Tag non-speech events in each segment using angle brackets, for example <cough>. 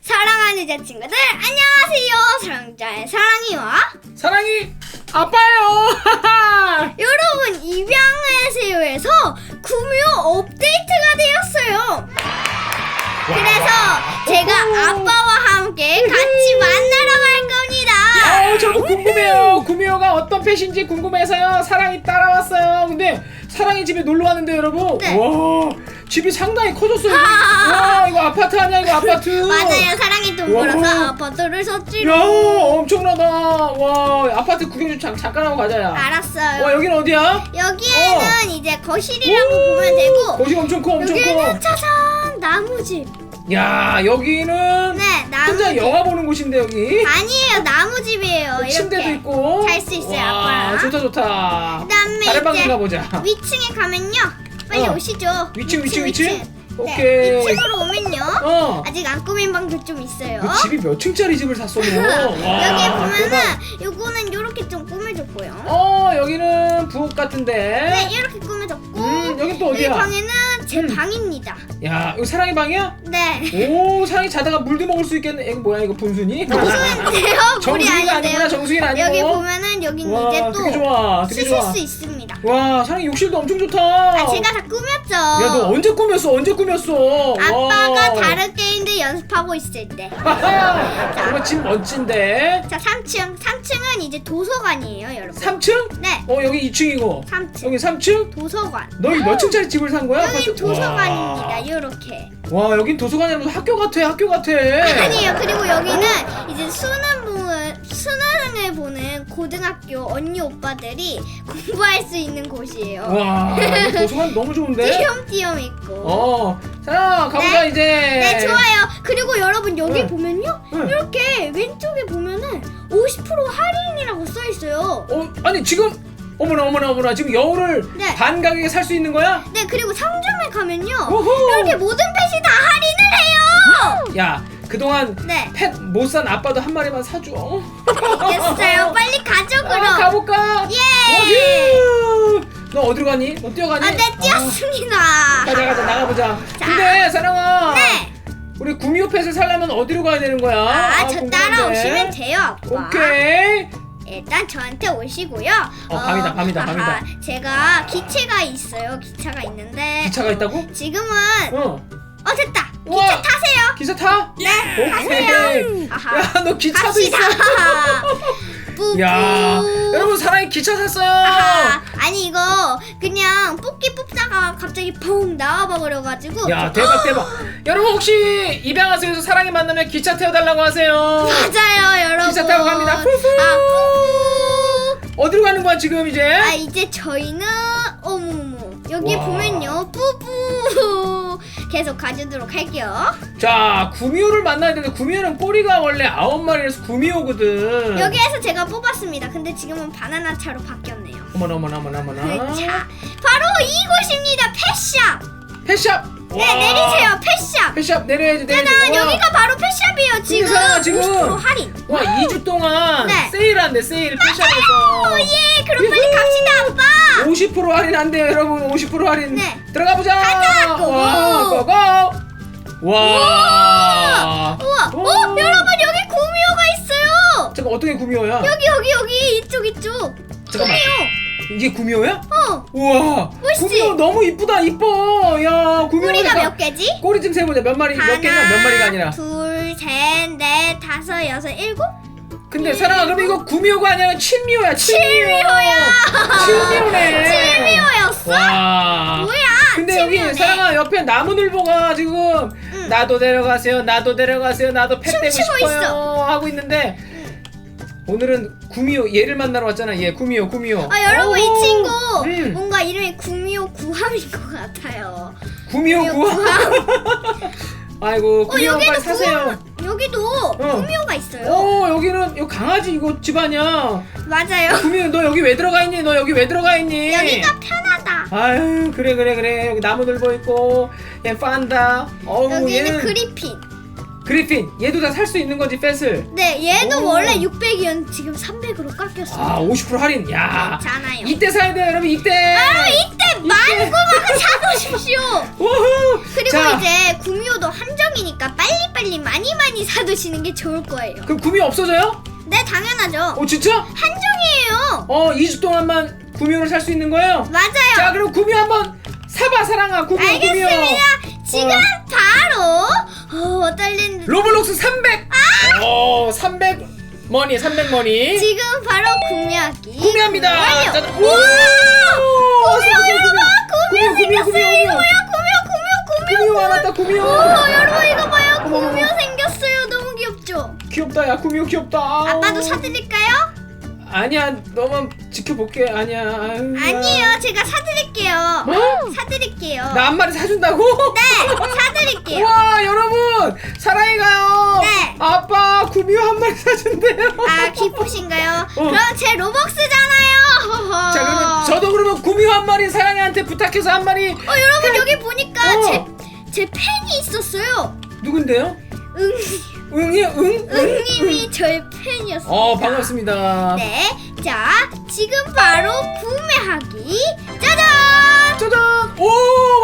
사랑하는 제 친구들 안녕하세요. 사랑자의 사랑이와 사랑이 아빠예요. <laughs> 여러분 입양하세요에서 구미호 업데이트가 되었어요. 그래서 제가 아빠와 함께 같이 만나러 갈 궁금해요. 구미호가 어떤 펫인지 궁금해서요. 사랑이 따라왔어요. 근데 사랑이 집에 놀러 왔는데 여러분. 네. 와, 집이 상당히 커졌어요. 아. 와, 이거 아파트 아니야? 이거 아파트. <laughs> 맞아요 사랑이 돈 와. 아파트를 야, 샀지로 엄청나다. 와, 아파트 구경 좀 잠, 잠깐 하고 가자야. 알았어요 와, 여기는 어디야? 여기에는 이제 거실이라고 오, 보면 되고 거실 엄청 커, 엄청 여기는 커. 짜잔 나무집 야, 여기는 네 혼자 영화 보는 곳인데 여기. 아니에요 나무 집이에요 침대도 이렇게 있고. 잘 수 있어요, 와, 아빠랑. 좋다 좋다. 그다음에 다른 방 이제 좀 가보자. 위층에 가면요 빨리 어. 오시죠 위층, 위층, 위층? 네, 오케이. 위층으로 오면요 어. 아직 안 꾸민 방도 좀 있어요 그 집이 몇 층짜리 집을 샀어 <laughs> 너? 와, 여기 보면은. 요거는 요렇게 좀 꾸며졌고요 어 여기는 부엌 같은데. 네 이렇게 꾸며졌고 음 여긴 또 여기 어디야? 방에는 제 음. 방입니다 야 이거 사랑이 방이야? 네 오 사랑이 자다가 물도 먹을 수 있겠네. 이거 뭐야 이거 분순이? <laughs> 물이 정수기가 아니구나 정수기는 아니고. 여기 보면은 여기는 와 이제 되게 또 좋아 되게 쓰실 좋아. 수 있습니다 와 사랑이 욕실도 엄청 좋다. 아 제가 다 꾸몄죠 야 너 언제 꾸몄어 언제 꾸몄어? 아빠가 와. 다른 게임들 연습하고 있을 때 <laughs> 정말 집 멋진데. 자, 3층. 3층은 이제 도서관이에요, 여러분. 3층? 네, 어 여기 2층이고 3층. 여기 3층? 도서관. 너희 몇 층짜리 집을 산 거야? 여기 아파트? 도서관입니다, 와. 이렇게. 와 여긴 도서관이라면서 학교 같아 학교 같아 아니에요. 그리고 여기는 이제 수능 보는 수능을 보는 고등학교 언니 오빠들이 공부할 수 있는 곳이에요. 와 도서관 너무 좋은데 <laughs> 띄엄띄엄 있고. 어, 어자 가보자 네. 이제 네, 좋아요. 그리고 여러분 여기 응. 보면요. 응. 이렇게 왼쪽에 보면은 50% 할인이라고 써 있어요. 어 아니 지금 어머나 어머나 어머나 지금 여우를 네. 반 가격에 살 수 있는 거야? 네, 그리고 상점에 가면요. 오호 이렇게 모든 펫이 다 할인을 해요. 야 그동안 네. 펫 못 산 아빠도 한 마리만 사줘 알겠어요. <laughs> 빨리 가죠 그럼. 아, 가볼까? 예. 어휴. 너 어디로 가니? 너 뛰어가니? 아, 네 뛰었습니다. 어, 가자 가자 나가보자 자. 근데 사랑아 네. 우리 구미호 펫을 살려면 어디로 가야 되는 거야? 아, 저 궁금한데. 따라오시면 돼요, 아빠. 오케이 일단 저한테 오시고요. 어, 밤이다, 밤이다, 아하, 밤이다. 제가 기체가 있어요. 기차가 있는데 기차가 있다고? 지금은 어 어 됐다. 우와. 기차 타세요. 기차 타? 네. 오케이 타세요. 아하. 야 너 기차도 갑시다. 있어 <laughs> 뿌뿌. 야 여러분 사랑이 기차 샀어요 아하, 아니 이거 뽑기 뽑다가 갑자기 펑 나와봐 그래가지고. 야 대박 대박. 여러분 혹시 입양하세요에서 사랑이 만나면 기차 태워달라고 하세요? 맞아요 여러분. 기차 타고 갑니다. 푸푸. 아 푸푸 어디로 가는 거야 지금 이제? 아 이제 저희는 어머머 여기 와. 보면요. 뿌뿌 계속 가주도록 할게요. 자 구미호를 만나야 되는데 구미호는 꼬리가 원래 아홉 마리라서 구미호거든. 여기에서 제가 뽑았습니다. 근데 지금은 바나나 차로 바뀌었네요. 어머나 어머나 어머나 어머나. 자 바로 이곳입니다. 펫샵 펫샵 네 와. 내리세요. 펫샵 펫샵 내려야지 내려야지. 짜잔 와. 여기가 바로 펫샵이에요 지금 그러니까 지금. 50% 할인. 와 2주 동안 네. 세일한대 세일 펫샵에서. 오예 그럼 빨리 갑시다 아빠. 50% 할인 한대요 여러분. 50% 할인. 네. 들어가 보자. 가자, 고고. 와 고고. 와. 우와. 오. 어 여러분 여기 구미호가 있어요. 잠깐 어떻게 구미호야? 여기 여기 여기. 이쪽 이쪽. 잠깐만. 구미호. 이게 구미호야? 어 우와 멋있지? 구미호 너무 이쁘다 이뻐 야 구미호 꼬리가 몇 개지? 꼬리 좀 세보자 몇 마리 몇 개냐 몇 마리가 아니라 둘셋넷 다섯 여섯 일곱 근데 사랑아 그럼 이거 구미호가 아니라 칠미호야 칠미호야. 칠미호네 칠미호였어? 와 뭐야 근데 여기 칠미호네. 사랑아 옆에 나무늘보가 지금 응. 나도 데려가세요 나도 데려가세요 나도 펫 춤추고 싶어요 있어. 하고 있는데 오늘은 구미호 얘를 만나러 왔잖아. 얘 구미호 구미호. 아 여러분 이 오. 친구 음. 뭔가 이름이 구미호 구함인 것 같아요. 구미호 구함? <laughs> 아이고 어 구미호 빨리 여기도 사세요. 구함 여기도 어. 구미호가 있어요? 어 여기는 이 강아지 이거 집 아니야. 맞아요. 구미호 너 여기 왜 들어가 있니? 너 여기 왜 들어가 있니? 여기가 편하다. 아유 그래 그래 그래. 여기 나무늘보 있고 얘 판다. 어우 여기는 얘는 그리핀 그리핀 얘도 다 살 수 있는 거지 펫을 네 얘도 오. 원래 600이었는데 지금 300으로 깎였어요 아50% 할인 야 괜찮아요 이때 사야 돼요 여러분 이때 아 이때 19,000원 사두십시오. <laughs> 우후. 그리고 자, 이제 구미호도 함정이니까 빨리빨리 많이 많이 사두시는 게 좋을 거예요. 그럼 구미 없어져요? 네, 당연하죠. 어 진짜? 함정이에요. 어 2주 동안만 구미호를 살 수 있는 거예요? 맞아요. 자 그럼 구미호 한번 사봐 사랑아 구미호 구미호 알겠습니다. 지금 어. 바로 어, 떨리는 로블록스 300! 어300 머니 300 머니 지금 바로 구매하기 구매합니다 완료. 짜잔. 오, 구미호 구미호, 여러분 구미호 구미호, 구미호, 구미호. 뭐야? 구미호 구미호 구미호. 구미호 구미호 오, 여러분 이거 봐요. 어머, 어머. 구미호 생겼어요. 너무 귀엽죠? 귀엽다 야 구미호 귀엽다 아빠도 사드릴까요? 아니야 너만 지켜볼게 아니야 아니에요. 제가 사드릴게요. 뭐? 사드릴게요. 나 한 마리 사준다고? 네, 사드릴게요. 우와 여러분 사랑이 가요 네. 아빠 구미호 한 마리 사준대요 아 기쁘신가요? 어. 그럼 제 로벅스잖아요. <laughs> 자 그러면 저도 그러면 구미호 한 마리 사랑이한테 부탁해서 한 마리 어 여러분 여기 보니까 어. 제 제 팬이 있었어요. 누군데요? 응 응이요 응? 응님이 저의 팬이었어요. 어 반갑습니다 네, 자 지금 바로 구매하기 짜잔. 짜잔 오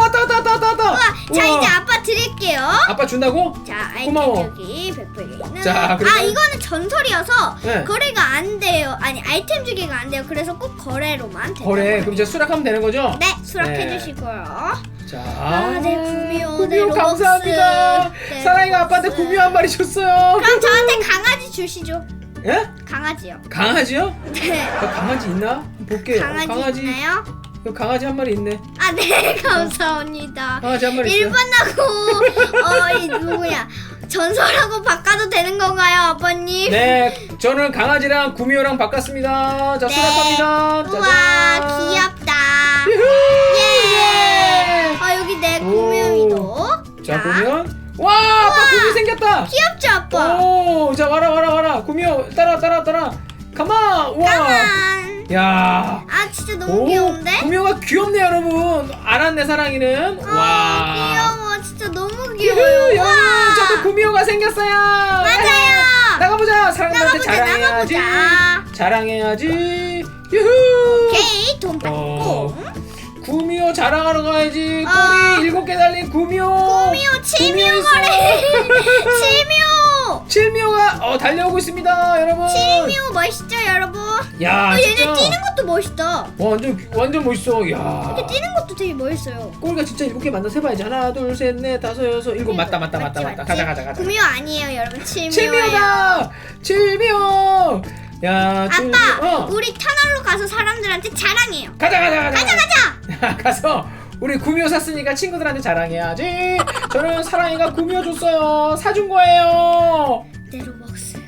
왔다 왔다 왔다 왔다 왔다 우와, 자. 이제 아빠 드릴게요. 아빠 준다고? 자 아이템 고마워. 백팩에 있는. 자, 아 그러면- 이거는 전설이어서 네. 거래가 안 돼요. 아니 아이템 주기가 안 돼요. 그래서 꼭 거래로만. 거래. 그럼 이제 수락하면 되는 거죠? 네, 수락해 네. 주시고요. 자 아, 네, 구미호, 네, 구미호 로벅스. 감사합니다 네, 사랑이가. 아빠한테 구미호 한 마리 줬어요 그럼 저한테 강아지 주시죠. 예? 강아지요. 강아지요? 네. 어, 강아지 있나? 볼게요 강아지, 있나요? 여기 강아지 한 마리 있네 아, 네, <laughs> 감사합니다. 강아지 한 마리 있어요 1번하고 <laughs> 어, 이 누구야? 전설하고 바꿔도 되는 건가요, 아빠님? 네 저는 강아지랑 구미호랑 바꿨습니다 자 네. 수락합니다 짜잔 우와, 귀엽다. 유후! 예. 내 오. 구명이도. 자 보면 와 아빠 구미 생겼다 귀엽죠, 아빠? 오 자 와라 와라 와라 구미호 따라 따라 따라 가만 까만. 야 아, 진짜 너무 귀여운데? 구미호가 귀엽네 여러분 알았네 사랑이는 아, 와 귀여워. 진짜 너무 귀여워요. 여러분 와. 저도 구미호가 생겼어요 맞아요. 나가보자 사람들한테 나가보자, 자랑해야지 나가보자. 자랑해야지 유후 오케이, 돈 어. 받고. 구미호 자랑하러 가야지 아. 꼬리 일곱 개 달린 구미호 구미호 칠미호 구미호 거래. 있어. <laughs> 칠미호. 칠미호가 어, 달려오고 있습니다 여러분 칠미호 멋있죠, 여러분? 야 어, 얘네 진짜 뛰는 것도 멋있다. 와, 완전 완전 멋있어 야 이렇게 뛰는 것도 되게 멋있어요. 꼬리가 진짜 일곱 개 만나서 해봐야지 하나 둘 셋 넷 다섯 여섯 일곱 맞다 맞다 맞다 맞다 맞지? 가자 가자 가자 구미호 아니에요, 여러분. 칠미호예요. 칠미호다 칠미호 야 칠미호 아빠, 어. 우리 터널로 가서 사람들한테 자랑해요. 가자 가자 가자 가자, 가자. 가서 우리 구미호 샀으니까 친구들한테 자랑해야지 저는 사랑이가 구미호 줬어요 사준 거예요 내 로벅스.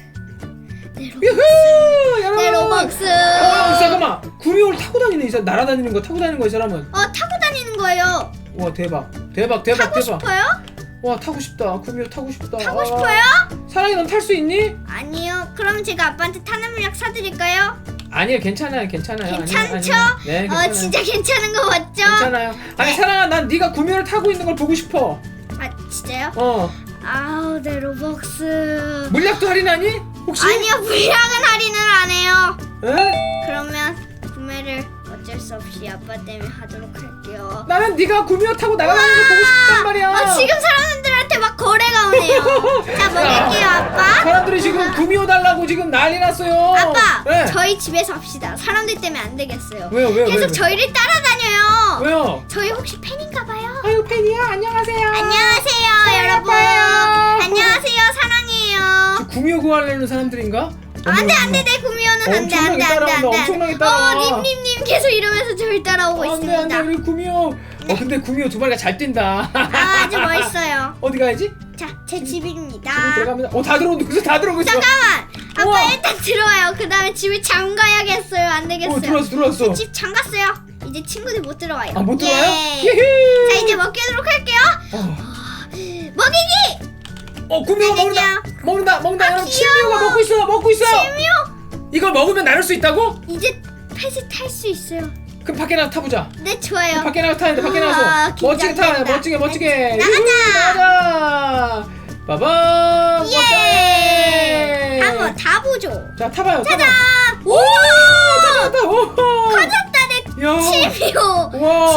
내 로벅스. 유후 여러분 내 로벅스. 어 잠깐만 구미호를 타고 다니는 이 사람 날아다니는 거 타고 다니는 거 이 사람은 어, 타고 다니는 거예요. 와 대박 대박 대박 타고 대박 싶어요? 와 타고 싶다 구미호 타고 싶다 타고 아. 싶어요? 사랑이 넌 탈 수 있니? 아니요. 그럼 제가 아빠한테 타는 물약 사드릴까요? 아니요 괜찮아요 괜찮아요 괜찮죠? 아니요, 아니요. 네 괜찮아요 어, 진짜 괜찮은 거 맞죠? 괜찮아요 아니 네. 사랑아 난 네가 구미호를 타고 있는 걸 보고 싶어 아, 진짜요? 어 아우, 내 로벅스. 물약도 할인하니? 혹시? 아니요, 물량은 할인을 안 해요. 에? 그러면 구매를 어쩔 수 없이 아빠 때문에 하도록 할게요. 나는 네가 구미호 타고 나가다니는 걸 보고 싶단 말이야 아, 지금 사람들한테 막 거래가 오네요. <laughs> 자, 먹을게요, 아빠. 사람들이 지금 구미호 달라고 지금 난리 났어요 아빠, 네. 저희 집에서 합시다. 사람들 때문에 안 되겠어요. 왜요 왜요 계속 왜요 저희를 따라다녀요. 왜요? 저희 혹시 팬인가 봐요? 아유 팬이야 안녕하세요 안녕하세요, 여러분. 봐요. 안녕하세요, 사랑해요. 구미호 구하려는 사람들인가? 안 돼, 안 돼, 내 구미호는 안 돼, 안 돼, 안 돼, 안 돼. 엄청나게 따라와. 어, 님님님 계속 이러면서 저를 따라오고 안돼 안돼 있습니다. 우리 구미호 어 근데 구미호 두 마리가 잘 뛴다 아, 아주 멋있어요. <laughs> 어디 가야지? 자, 제 집입니다. 지금 들어갑니다 어다 들어오고 있어 다 들어오고 있어 잠깐만. 아빠 우와. 일단 들어와요. 그 다음에 집을 잠가야겠어요. 안 되겠어요. 어 들어왔어 들어왔어 집 잠갔어요. 이제 친구들 못 들어와요. 아 못 들어와요? 예. 히히. 자, 이제 먹도록 할게요. 어. 먹이기. 어 구미호 먹는다. 먹는다 먹는다 아, 여러분 귀여워. 칠미호가 먹고 있어요 먹고 있어요 미호. 이걸 먹으면 나눌 수 있다고? 이제 펫을 탈수 있어요. 그럼 밖에 나가 타보자 네, 좋아요. 밖에 나가 돼 밖에 아, 나가서 멋지게 타 긴장된다. 멋지게 멋지게 나가자. 유후, 나가자 빠밤 예. 한번 다 보죠. 자 타봐요 타봐 짜잔. 오! 타봐 오 커졌다 내야 칠미호. 와. 우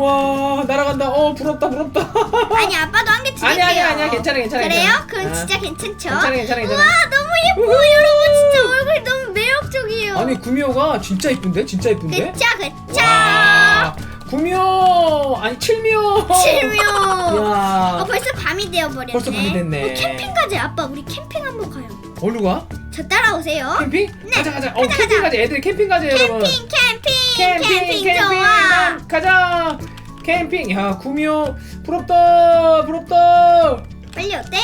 와 날아간다 어 부럽다 부럽다 <laughs> 아니 아빠도 한 개 드릴게요. 아니 아니 아니야 괜찮아 괜찮아 그래요? 괜찮아. 그럼 아, 진짜 괜찮죠? 괜찮아 괜찮아 괜찮아 와 너무 예뻐 여러분 진짜 얼굴 너무 매력적이에요. 아니 구미호가 진짜 이쁜데 진짜 이쁜데 그쵸 그쵸. 와 구미호 아니 칠미호 칠묘. <laughs> 야 어, 벌써 밤이 되어버렸네. 벌써 밤이 됐네. 어, 캠핑 가자 아빠 우리 캠핑 한번 가요. 어디로 가? 저 따라오세요. 캠핑? 네. 가자 가자 어 가자, 캠핑 가자. 가자 애들이 캠핑 가자 여러분 캠핑 캠핑 캠핑 캠핑 좋아. 난 가자. 캠핑. 야 구미호. 부럽다. 부럽다. 빨리 어때요?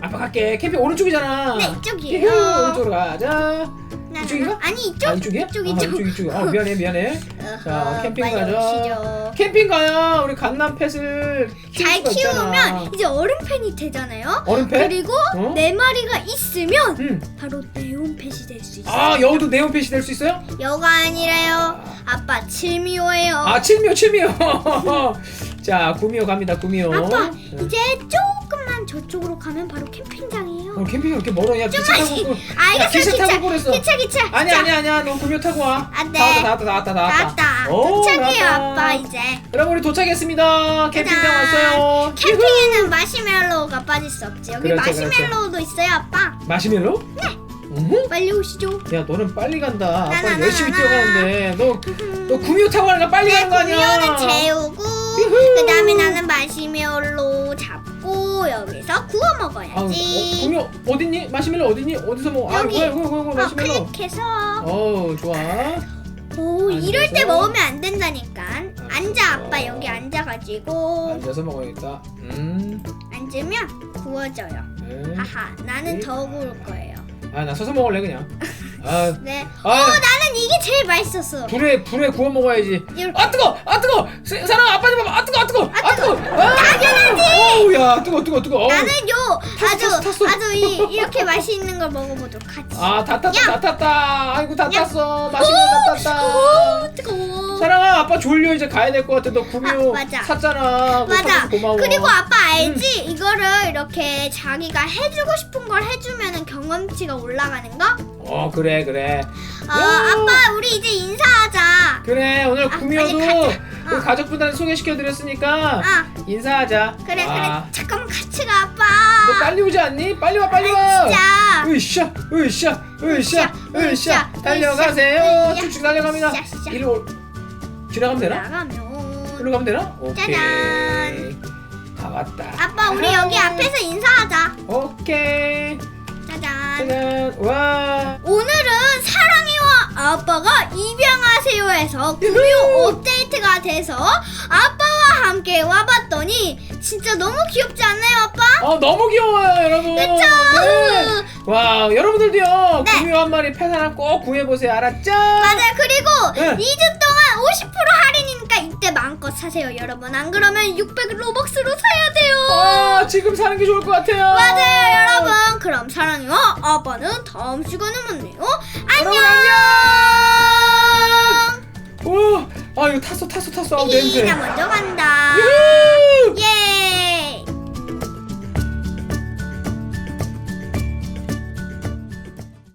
아빠 갈게. 캠핑 오른쪽이잖아. 네 이쪽이에요. 오른쪽으로 가자 이쪽인가? 나. 아니 이쪽. 아 이쪽이야? 이쪽 아, 이쪽. 이쪽 이쪽 아 미안해 미안해 자 캠핑 빨리 가자 오시죠. 캠핑 가야 우리 갓난 펫을 키울 잘 수가 있잖아. 키우면 이제 어른팬이 되잖아요. 펫? 그리고 어? 네 마리가 있으면 응. 바로 네온펫이 될 수 있어요. 아 여우도 네온 펫이 될 수 있어요? 여가 아니래요. 아빠 칠미호예요. 아 칠미호 칠미호 <laughs> 자 구미호 갑니다 구미호 아빠 응. 이제 조금만 저쪽으로 가면 바로 캠핑장이에요. 어, 캠핑이 이렇게 멀어 야 기차 타고 좀만 고 알겠어 야, 기차 기차 타고 그랬어 기차 기차 아니. 아니 아니야 너 구미호 타고 와 안 돼. 다 왔다 다 왔다 다 왔다 다 왔다 나왔다. 오, 도착해요 나왔다. 아빠 이제. 여러분 우리 도착했습니다 캠핑장 짜잔. 왔어요 캠핑에는 마시멜로우가 빠질 수 없지. 여기 그렇죠, 그렇죠. 마시멜로우도 있어요 아빠. 마시멜로? 네 빨리 오시죠. 야 너는 빨리 간다 나, 아빠 나, 열심히 나, 뛰어가는데 너너 구미호 타고 가니까 빨리 가는 거 아니야 구미호는 재우고. 그 마시멜로 잡고 여기서 구워 아, 어, 먹어야지. 구미호 어딨니? 마시멜로 어딨니? 어디서 먹어? 아 여기. 뭐야 뭐야 뭐야 어, 마시멜로 클릭해서. 어우 좋아 오 앉아서. 이럴 때 먹으면 안 된다니까. 앉아 아빠 여기 앉아가지고 앉아서 먹어야겠다 음 앉으면 구워져요. 네. 하하 나는 더 구울 거예요. 아 나 서서 먹을래 그냥 <laughs> 아 네. 아. 어 나는 이게 있었어. 불에 불에 구워 먹어야지 이렇게. 아 뜨거 아 뜨거 세- 사랑아 아빠 좀 봐봐 아 뜨거 아 뜨거 아 뜨거 당연하지. 오야 뜨거 뜨거 뜨거. 나는요 아주 탔어, 탔어. 아주 이, 이렇게 맛있는 걸 먹어보도록 하지. 아다 탔다 다 탔다 아이고 다 야. 탔어 마시멜로 다 탔다 오 뜨거워. 사랑아 아빠 졸려 이제 가야 될 것 같아 너 구미호 아, 맞아. 샀잖아 그거 맞아. 사줘서 고마워 음. 그리고 아빠 알지? 이거를 이렇게 자기가 해주고 싶은 걸 해주면은 경험치가 올라가는 거? 어 그래 그래 어, 아빠 우리 이제 인사하자. 그래 오늘 아, 구미호도 빨리 가자. 우리 어. 가족분들한테 소개시켜드렸으니까 아 인사하자 그래 아, 그래. 잠깐만 같이 가 아빠. 너 빨리 오지 않니? 빨리 와 빨리 와 아, 진짜. 으쌰 으쌰 으쌰 으쌰, 달려가세요 으쌰, 쭉쭉 달려갑니다 으쌰, 으쌰. 이리로 지나가면 되나? 나가면. 이리로 가면 되나? 오케이 짜잔. 다 왔다 아빠 우리. 여기 앞에서 인사하자. 오케이 짜잔. 짜잔 와 아빠가 입양하세요에서 구미호 업데이트가 돼서 아빠와 함께 와봤더니 진짜 너무 귀엽지 않나요 아빠? 어 너무 귀여워요 여러분 그쵸? 네. 와 여러분들도요 네. 구미호 한 마리 펫 하나 꼭 구해보세요 알았죠? 맞아요 그리고 네. 2주 마음껏 사세요 여러분. 안 그러면 600 로벅스로 사야 돼요. 아 지금 사는 게 좋을 것 같아요. 맞아요 여러분. 그럼 사랑이와 아빠는 다음 시간에 만나요. 안녕. 여러분 안녕. 오, 아 이거 탔어 탔어 탔어. 아 냄새. 나 먼저 간다. 유후! 예